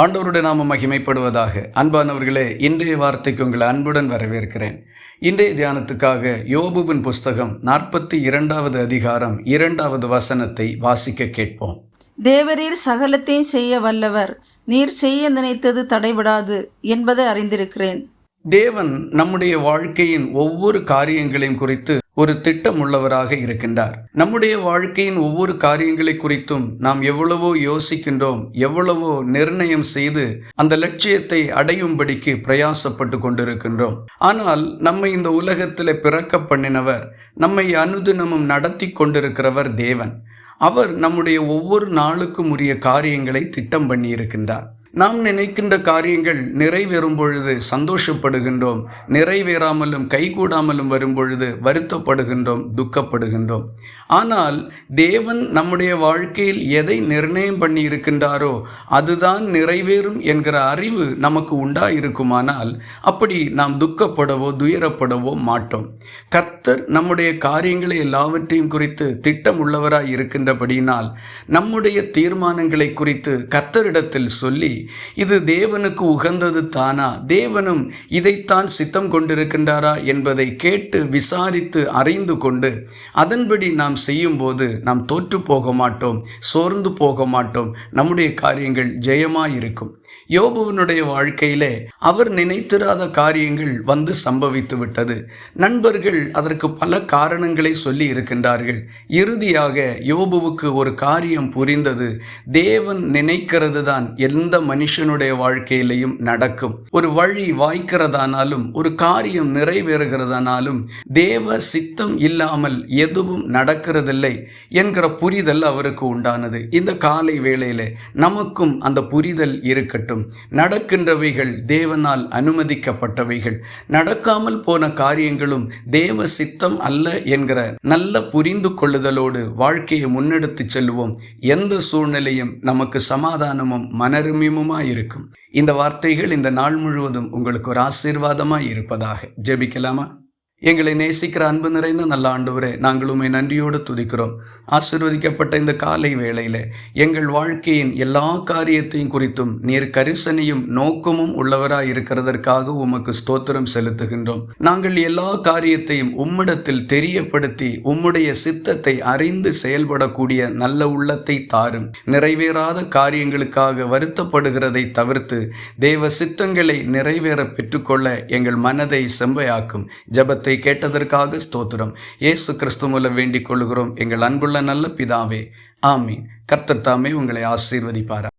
ஆண்டவருடைய நாம மகிமைப்படுவதாக. அன்பானவர்களே இன்றைய வார்த்தைக்கு உங்களை அன்புடன் வரவேற்கிறேன். இன்றைய தியானத்துக்காக யோபுவின் புஸ்தகம் நாற்பத்தி இரண்டாவது அதிகாரம் இரண்டாவது வசனத்தை வாசிக்க கேட்போம். தேவரீர் சகலத்தையும் செய்ய வல்லவர் நீர் செய்ய நினைத்தது தடைபடாது என்பதை அறிந்திருக்கிறேன். தேவன் நம்முடைய வாழ்க்கையின் ஒவ்வொரு காரியங்களையும் குறித்து ஒரு திட்டம் உள்ளவராக இருக்கின்றார். நம்முடைய வாழ்க்கையின் ஒவ்வொரு காரியங்களை குறித்தும் நாம் எவ்வளவோ யோசிக்கின்றோம் எவ்வளவோ நிர்ணயம் செய்து அந்த லட்சியத்தை அடையும்படிக்கு பிரயாசப்பட்டு கொண்டிருக்கின்றோம். ஆனால் நம்மை இந்த உலகத்தில் பிறக்க பண்ணினவர் நம்மை அனுதினமும் நடத்தி கொண்டிருக்கிறவர் தேவன். அவர் நம்முடைய ஒவ்வொரு நாளுக்கும் உரிய காரியங்களை திட்டம் பண்ணியிருக்கின்றார். நாம் நினைக்கின்ற காரியங்கள் நிறைவேறும் பொழுது சந்தோஷப்படுகின்றோம். நிறைவேறாமலும் கைகூடாமலும் வரும் பொழுது வருத்தப்படுகின்றோம் துக்கப்படுகின்றோம். ஆனால் தேவன் நம்முடைய வாழ்க்கையில் எதை நிர்ணயம் பண்ணி இருக்கின்றாரோ அதுதான் நிறைவேறும் என்கிற அறிவு நமக்கு உண்டாயிருக்குமானால் அப்படி நாம் துக்கப்படவோ துயரப்படவோ மாட்டோம். கர்த்தர் நம்முடைய காரியங்களை எல்லாவற்றையும் குறித்து திட்டம் உள்ளவராய் இருக்கின்றபடியினால் நம்முடைய தீர்மானங்களை குறித்து கர்த்தரிடத்தில் சொல்லி இது தேவனுக்கு உகந்தது தானா? தேவனும் இதைத்தான் சித்தம் கொண்டிருக்கின்றாரா என்பதை கேட்டு விசாரித்து அறிந்து கொண்டு அதன்படி நாம் செய்யும்போது நாம் தோற்று போக மாட்டோம் சோர்ந்து போக மாட்டோம். நம்முடைய காரியங்கள் ஜெயமாயிருக்கும். யோபுவனுடைய வாழ்க்கையிலே அவர் நினைத்திராத காரியங்கள் வந்து சம்பவித்து விட்டது நண்பர்கள் அதற்கு பல காரணங்களை சொல்லி இருக்கின்றார்கள். இறுதியாக யோபுவுக்கு ஒரு காரியம் புரிந்தது. தேவன் நினைக்கிறது தான் எந்த மனுஷனுடைய வாழ்க்கையிலையும் நடக்கும். ஒரு வழி வாய்க்கிறதானாலும் ஒரு காரியம் நிறைவேறுகிறதானாலும் தேவ சித்தம் இல்லாமல் எதுவும் நடக்கிறதில்லை என்கிற புரிதல் அவருக்கு உண்டானது. இந்த காலை வேளையில நமக்கும் அந்த புரிதல் இருக்கட்டும் நடக்கின்றவைகள் தேவனால் அனுமதிக்கப்பட்டவைகள். நடக்காமல் போன காரியங்களும் தேவ சித்தம் அல்ல என்கிற நல்ல புரிந்து கொள்ளுதலோடு வாழ்க்கையை முன்னெடுத்து செல்வோம். எந்த சூழ்நிலையும் நமக்கு சமாதானமும் மனருமியமுமாய் இருக்கும். இந்த வார்த்தைகள் இந்த நாள் முழுவதும் உங்களுக்கு ஒரு ஆசீர்வாதமாய் இருப்பதாக ஜெபிக்கலாமா? எங்களை நேசிக்கிற அன்பு நிறைந்த நல்ல ஆண்டவரே நாங்கள் உண்மை நன்றியோடு துதிக்கிறோம். ஆசிர்வதிக்கப்பட்ட இந்த காலை வேளையில் எங்கள் வாழ்க்கையின் எல்லா காரியத்தையும் குறித்தும் நீர் கரிசனையும் நோக்கமும் உள்ளவராய் இருக்கிறதற்காக உமக்கு ஸ்தோத்திரம் செலுத்துகின்றோம். நாங்கள் எல்லா காரியத்தையும் உம்மிடத்தில் தெரியப்படுத்தி உம்முடைய சித்தத்தை அறிந்து செயல்படக்கூடிய நல்ல உள்ளத்தை தாரும். நிறைவேறாத காரியங்களுக்காக வருத்தப்படுகிறதை தவிர்த்து தேவ சித்தங்களை நிறைவேற பெற்றுக்கொள்ள எங்கள் மனதை செம்பையாக்கும் ஜபத்தை ஜெபத்தை கேட்டதற்காக ஸ்தோத்திரம். இயேசு கிறிஸ்து மூலம் வேண்டிக் கொள்கிறோம். எங்கள் அன்புள்ள நல்ல பிதாவே. ஆமீன். கர்த்தத்தாமே உங்களை ஆசீர்வதிப்பாரா